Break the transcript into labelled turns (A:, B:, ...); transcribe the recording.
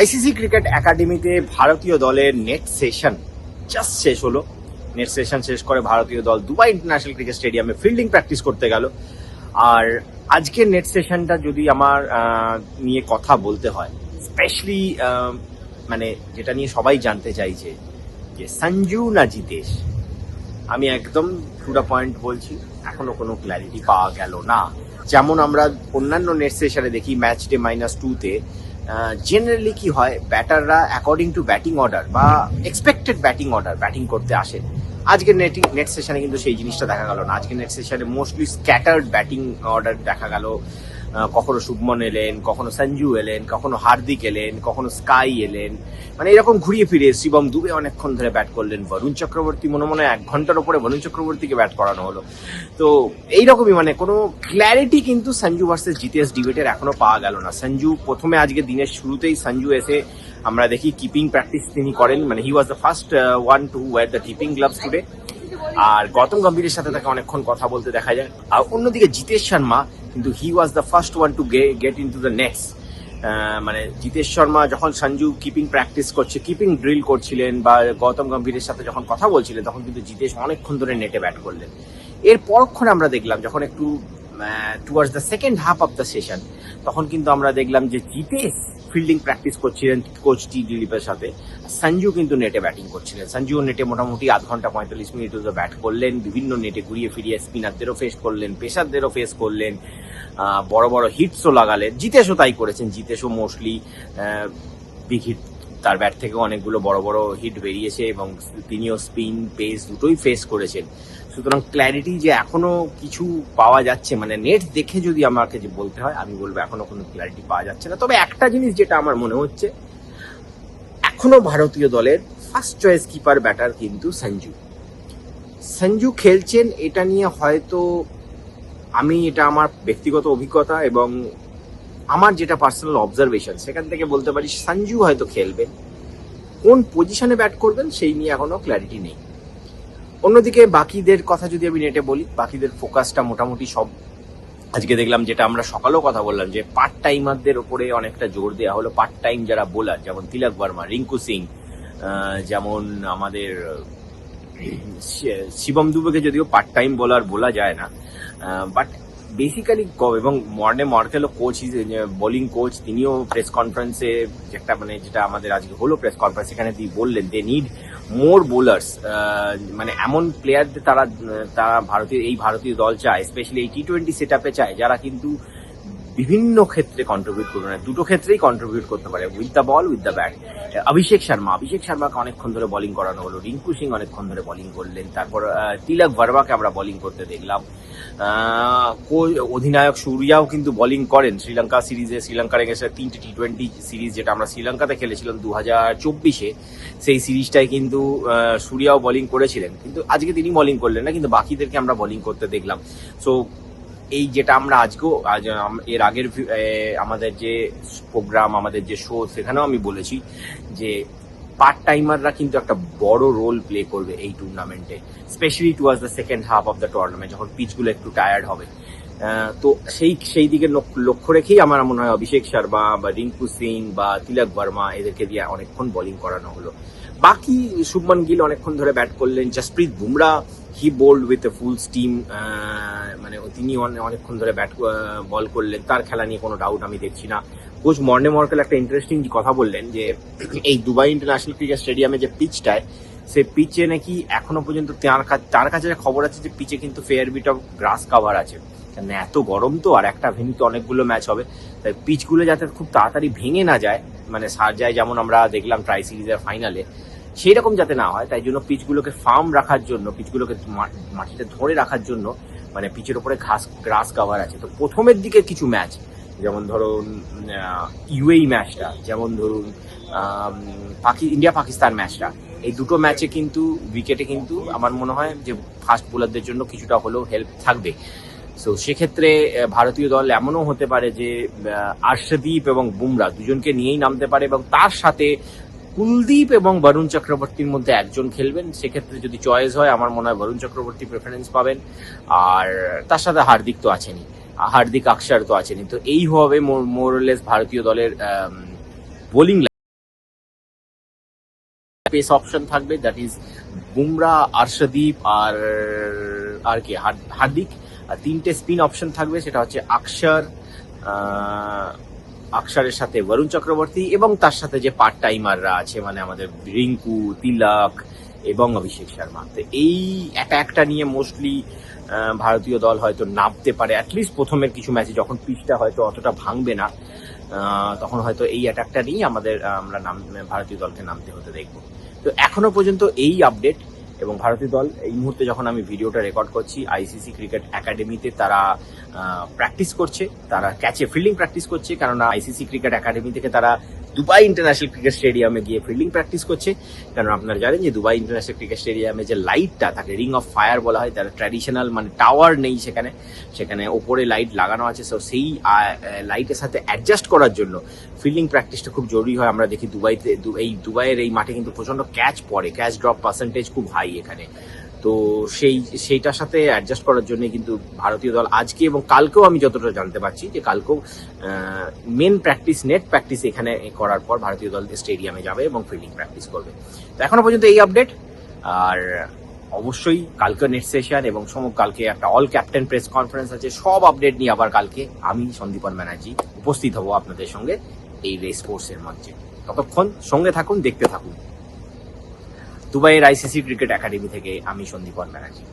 A: ICC cricket একাডেমিতে ভারতীয় দলের নেট সেশন জাস্ট শেষ হলো। নেট সেশন শেষ করে ভারতীয় দল দুবাই ইন্টারন্যাশনাল ক্রিকেট স্টেডিয়ামে ফিল্ডিং প্র্যাকটিস করতে গেল। আর আজকের নেট সেশনটা যদি আমার নিয়ে কথা বলতে হয় স্পেশালি মানে যেটা নিয়ে সবাই জানতে চাইছে যে সঞ্জু না জিতেশ আমি একদম পুরো পয়েন্ট বলছি, এখনও কোনো ক্ল্যারিটি পাওয়া গেল না। যেমন আমরা অন্যান্য নেট সেশনে দেখি ম্যাচ ডে মাইনাস টুতে জেনারেলি কি হয় ব্যাটাররা অ্যাকর্ডিং টু ব্যাটিং অর্ডার বা এক্সপেক্টেড ব্যাটিং অর্ডার ব্যাটিং করতে আসেন আজকের নেটিং নেট সেশনে কিন্তু সেই জিনিসটা দেখা গেল না। আজকের নেট সেশনে মোস্টলি স্ক্যাটার্ড ব্যাটিং অর্ডার দেখা গেল। কখনো শুভমন এলেন, কখনো সঞ্জু এলেন, কখনো হার্দিক এলেন, কখনো স্কাই এলেন। মানে এরকম ঘুরিয়ে ফিরে শিবম দুবে অনেকক্ষণ ধরে ব্যাট করলেন বরুণ চক্রবর্তী। মনে মনে এক ঘণ্টার উপরে বরুণ চক্রবর্তীকে ব্যাট করানো হলো। তো এইরকমই মানে কোনো ক্ল্যারিটি কিন্তু সঞ্জু ভার্সেস জিতেশ ডিবেটের এখনও পাওয়া গেল না। সঞ্জু প্রথমে আজকে দিনের শুরুতেই সঞ্জু এসে আমরা দেখি কিপিং প্র্যাকটিস তিনি করেন। মানে he was the first one to wear the keeping gloves today আর গৌতম গম্ভীরের সাথে তাকে অনেকক্ষণ কথা বলতে দেখা যায়। আর অন্যদিকে জিতেশ শর্মা কিন্তু he was the first one to gay get into the next মানে জিতেশ শর্মা যখন সঞ্জু কিপিং প্র্যাকটিস করছে কিপিং ড্রিল করছিলেন বা গৌতম গম্ভীরের সাথে যখন কথা বলছিলেন, তখন কিন্তু জিতেশ অনেকক্ষণ ধরে নেটে ব্যাট করলেন। এর পরক্ষণে আমরা দেখলাম, যখন একটু towards the second half of the session তখন কিন্তু আমরা দেখলাম যে জিতেশ ফিল্ডিং প্র্যাকটিস করছিলেন কোচ টি দিলীপের সাথে। সঞ্জু কিন্তু নেটে ব্যাটিং করছিলেন। সঞ্জু নেটে মোটামুটি আধ ঘণ্টা পঁয়তাল্লিশ মিনিট ব্যাট করলেন, বিভিন্ন নেটে ঘুরিয়ে ফিরিয়ে স্পিনারদেরও ফেস করলেন, পেসারদেরও ফেস করলেন বড় বড় হিটসও লাগালেন। জিতেশও তাই করেছেন। জিতেশও মোস্টলি বিগ হিট তার ব্যাট থেকে অনেকগুলো বড় বড় হিট বেরিয়েছে এবং তিনিও স্পিন পেস দুটোই ফেস করেছেন। সুতরাং ক্ল্যারিটি যে এখনও কিছু পাওয়া যাচ্ছে মানে নেট দেখে যদি আমাকে যে বলতে হয়, আমি বলব এখনও কোনো ক্ল্যারিটি পাওয়া যাচ্ছে না। তবে একটা জিনিস যেটা আমার মনে হচ্ছে, এখনও ভারতীয় দলের ফার্স্ট চয়েস কিপার ব্যাটার কিন্তু সঞ্জু। সঞ্জু খেলছেন, এটা নিয়ে হয়তো আমি, এটা আমার ব্যক্তিগত অভিজ্ঞতা এবং আমার যেটা পার্সোনাল অবজারভেশন সেখান থেকে বলতে পারি সঞ্জু হয়তো খেলবেন কোন পজিশনে ব্যাট করবেন সেই নিয়ে এখনও ক্ল্যারিটি নেই। অন্যদিকে বাকিদের কথা যদি আমি নেটে বলি, বাকিদের ফোকাসটা মোটামুটি সব। আজকে দেখলাম যেটা আমরা সকালেও কথা বললাম যে পার্ট টাইমারদের ওপরে অনেকটা জোর দেওয়া হলো। পার্ট টাইম যারা বোলার যেমন তিলক বর্মা, রিঙ্কু সিং যেমন আমাদের শিবম দুবেকে যদিও পার্ট টাইম বোলার বলা যায় না বাট বেসিক্যালি এবং মর্নে মর্কেলও কোচ বোলিং কোচ তিনিও প্রেস কনফারেন্সে একটা মানে যেটা আমাদের আজকে হলো প্রেস কনফারেন্স সেখানে তিনি বললেন দে নিড মোর বোলার্স মানে এমন প্লেয়ারদের তারা তারা ভারতীয়, এই ভারতীয় দল চায় স্পেশালি এই টি টোয়েন্টি সেট আপে চায়, যারা কিন্তু বিভিন্ন ক্ষেত্রে কন্ট্রিবিউট করবে না, দুটো ক্ষেত্রেই কন্ট্রিবিউট করতে পারে with the ball with the bat Abhishek Sharma, Abhishek শর্মাকে অনেকক্ষণ ধরে বোলিং করানো হলো, রিঙ্কু সিং অনেকক্ষণ ধরে বোলিং করলেন, তারপর তিলক ভার্মাকে আমরা বোলিং করতে দেখলাম। অধিনায়ক সূর্যাও কিন্তু বোলিং করেন। শ্রীলঙ্কা সিরিজে, শ্রীলঙ্কার এগেছে তিনটি টি টোয়েন্টি সিরিজ যেটা আমরা শ্রীলঙ্কাতে খেলেছিলাম দু হাজার চব্বিশে, সেই সিরিজটাই কিন্তু সূর্যাও বোলিং করেছিলেন। কিন্তু আজকে তিনি বোলিং করলেন না, কিন্তু বাকিদেরকে আমরা বোলিং করতে দেখলাম। সো এই যেটা আমরা আজকেও, আজ এর আগের আমাদের যে প্রোগ্রাম আমাদের যে শো সেখানেও আমি বলেছি যে পার্ট টাইমাররা কিন্তু একটা বড় রোল প্লে করবে এই টুর্নামেন্টে specially towards the second half of the tournament যখন পিচগুলো একটু টায়ার্ড হবে। তো সেই সেই দিকে লক্ষ- লক্ষ্য রেখেই আমার মনে হয় অভিষেক শর্মা বা রিঙ্কু সিং বা তিলক বর্মা এদেরকে দিয়ে অনেকক্ষণ বোলিং করানো হলো। বাকি শুভমান গিল অনেকক্ষণ ধরে ব্যাট করলেন, Jasprit Bumrah he bowled with a full steam মানে তিনি অনেকক্ষণ ধরে ব্যাট বল করলেন। তার খেলা নিয়ে কোনো ডাউট আমি দেখছি না। কোচ মর্নে মর্কেল একটা ইন্টারেস্টিং কথা বললেন যে, এই দুবাই ইন্টারন্যাশনাল ক্রিকেট স্টেডিয়ামে যে পিচটায় সে পিচে নাকি এখনও পর্যন্ত তার তার কাছে খবর আছে যে পিচে কিন্তু fair bit of grass cover আছে। কারণ এত গরম তো, আর একটা ভেন্যুতে অনেকগুলো ম্যাচ হবে। তাই পিচগুলো যাতে খুব তাড়াতাড়ি ভেঙে না যায় মানে সার যায় যেমন আমরা দেখলাম ট্রাই সিরিজের ফাইনালে সেই রকম যাতে না হয়, তাই জন্য পিচগুলোকে ফার্ম রাখার জন্য পিচগুলোকে মাটিতে ধরে রাখার জন্য মানে পিচের উপরে ঘাস গ্রাস কাভার আছে। তো প্রথমের দিকে কিছু ম্যাচ যেমন ধরুন ইউএই ম্যাচটা যেমন ধরুন পাকি ইন্ডিয়া পাকিস্তান ম্যাচটা এই দুটো ম্যাচে কিন্তু উইকেটে কিন্তু আমার মনে হয় যে ফাস্ট বোলারদের জন্য কিছুটা হলেও হেল্প থাকবে। সো সেক্ষেত্রে ভারতীয় দল এমনও হতে পারে যে আর্শদীপ এবং বুমরা দুজনকে নিয়েই নামতে পারে এবং তার সাথে কুলদীপ এবং বরুণ চক্রবর্তীর মধ্যে একজন খেলবেন। সেক্ষেত্রে যদি চয়েস হয়, আমার মনে হয় বরুণ চক্রবর্তী প্রেফারেন্স পাবেন। আর তার সাথে হার্দিক তো আছেনই। হার্দিক আকসার তো আছেনই। তো এই হবে মোরলেস ভারতীয় দলের বোলিং পেস অপশন থাকবে দ্যাট ইজ বুমরা, আর্শদীপ আর আর কি? হার্দিক। আর তিনটে স্পিন অপশন থাকবে, সেটা হচ্ছে আকসার আকসারের সাথে, বরুণ চক্রবর্তী এবং তার সাথে যে পার্ট টাইমাররা আছে মানে আমাদের রিঙ্কু, তিলক এবং অভিষেক শর্মা। তো এই অ্যাটাকটা নিয়ে মোস্টলি ভারতীয় দল হয়তো নামতে পারে। অ্যাটলিস্ট প্রথমের কিছু ম্যাচে যখন পিচটা হয়তো অতটা ভাঙবে না তখন হয়তো এই অ্যাটাকটা নিয়েই আমাদের আমরা নাম, ভারতীয় দলকে নামতে হতে দেখব। তো এখনও পর্যন্ত এই আপডেট এবং ভারতীয় দল, এই মুহূর্তে যখন আমি ভিডিওটা রেকর্ড করছি আইসিসি ক্রিকেট একাডেমিতে তারা প্র্যাকটিস করছে, তারা ক্যাচে ফিল্ডিং প্র্যাকটিস করছে কারণ আইসিসি ক্রিকেট একাডেমি থেকে তারা দুবাই ইন্টারন্যাশনাল ক্রিকেট স্টেডিয়ামে গিয়ে ফিল্ডিং প্র্যাকটিস করছে। কারণ আপনারা জানেন যে দুবাই ইন্টারন্যাশনাল ক্রিকেট স্টেডিয়ামে যে লাইটটা তাকে রিং অফ ফায়ার বলা হয়, তার ট্র্যাডিশনাল মানে টাওয়ার নেই সেখানে। সেখানে ওপরে লাইট লাগানো আছে সো সেই লাইটের সাথে অ্যাডজাস্ট করার জন্য ফিল্ডিং প্র্যাকটিসটা খুব জরুরি হয়। আমরা দেখি দুবাইতে এই দুবাইয়ের এই মাঠে কিন্তু প্রচণ্ড ক্যাচ পড়ে ক্যাচ ড্রপ পার্সেন্টেজ খুব হাই এখানে। তো সেই, সেইটার সাথে অ্যাডজাস্ট করার জন্য কিন্তু ভারতীয় দল আজকে এবং কালকেও আমি যতটা জানতে পারছি যে কালকেও মেন প্র্যাকটিস নেট প্র্যাকটিস এখানে করার পর ভারতীয় দল স্টেডিয়ামে যাবে এবং ফিল্ডিং প্র্যাকটিস করবে। তো এখনও পর্যন্ত এই আপডেট আর অবশ্যই কালকে নেট সেশন এবং সম, কালকে একটা অল ক্যাপ্টেন প্রেস কনফারেন্স আছে, সব আপডেট নিয়ে আবার কালকে আমি সন্দীপন ব্যানার্জি উপস্থিত হব আপনাদের সঙ্গে এই রেস কোর্সের মঞ্চে। ততক্ষণ সঙ্গে থাকুন, দেখতে থাকুন। দুবাইয়ের আইসিসি ক্রিকেট একাডেমি থেকে আমি সন্দীপন ব্যানার্জি